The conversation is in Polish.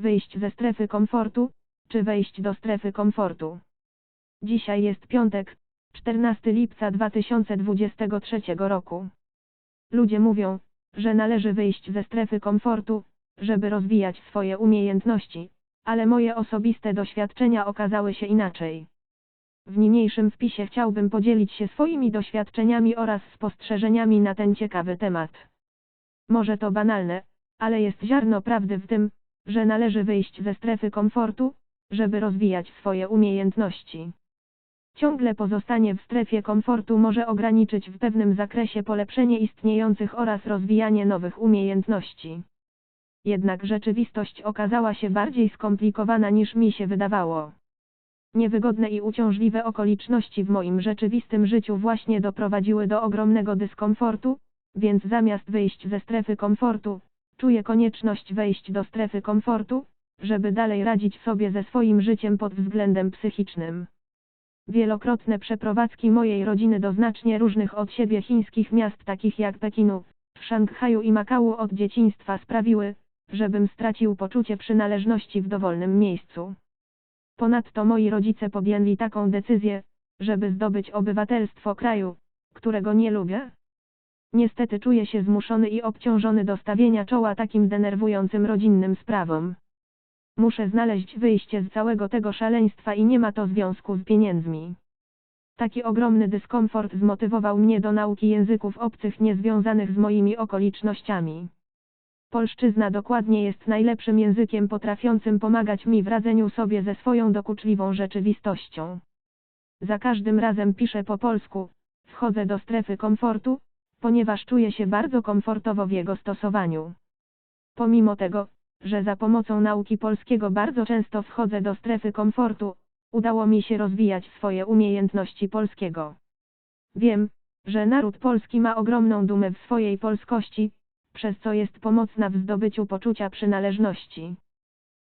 Wyjść ze strefy komfortu, czy wejść do strefy komfortu? Dzisiaj jest piątek, 14 lipca 2023 roku. Ludzie mówią, że należy wyjść ze strefy komfortu, żeby rozwijać swoje umiejętności, ale moje osobiste doświadczenia okazały się inaczej. W niniejszym wpisie chciałbym podzielić się swoimi doświadczeniami oraz spostrzeżeniami na ten ciekawy temat. Może to banalne, ale jest ziarno prawdy w tym, że należy wyjść ze strefy komfortu, żeby rozwijać swoje umiejętności. Ciągle pozostanie w strefie komfortu może ograniczyć w pewnym zakresie polepszenie istniejących oraz rozwijanie nowych umiejętności. Jednak rzeczywistość okazała się bardziej skomplikowana niż mi się wydawało. Niewygodne i uciążliwe okoliczności w moim rzeczywistym życiu właśnie doprowadziły do ogromnego dyskomfortu, więc zamiast wyjść ze strefy komfortu, czuję konieczność wejść do strefy komfortu, żeby dalej radzić sobie ze swoim życiem pod względem psychicznym. Wielokrotne przeprowadzki mojej rodziny do znacznie różnych od siebie chińskich miast takich jak Pekinu, Szanghaju i Makału od dzieciństwa sprawiły, żebym stracił poczucie przynależności w dowolnym miejscu. Ponadto moi rodzice podjęli taką decyzję, żeby zdobyć obywatelstwo kraju, którego nie lubię. Niestety czuję się zmuszony i obciążony do stawienia czoła takim denerwującym rodzinnym sprawom. Muszę znaleźć wyjście z całego tego szaleństwa i nie ma to związku z pieniędzmi. Taki ogromny dyskomfort zmotywował mnie do nauki języków obcych niezwiązanych z moimi okolicznościami. Polszczyzna dokładnie jest najlepszym językiem potrafiącym pomagać mi w radzeniu sobie ze swoją dokuczliwą rzeczywistością. Za każdym razem piszę po polsku, wchodzę do strefy komfortu, ponieważ czuję się bardzo komfortowo w jego stosowaniu. Pomimo tego, że za pomocą nauki polskiego bardzo często wchodzę do strefy komfortu, udało mi się rozwijać swoje umiejętności polskiego. Wiem, że naród polski ma ogromną dumę w swojej polskości, przez co jest pomocna w zdobyciu poczucia przynależności.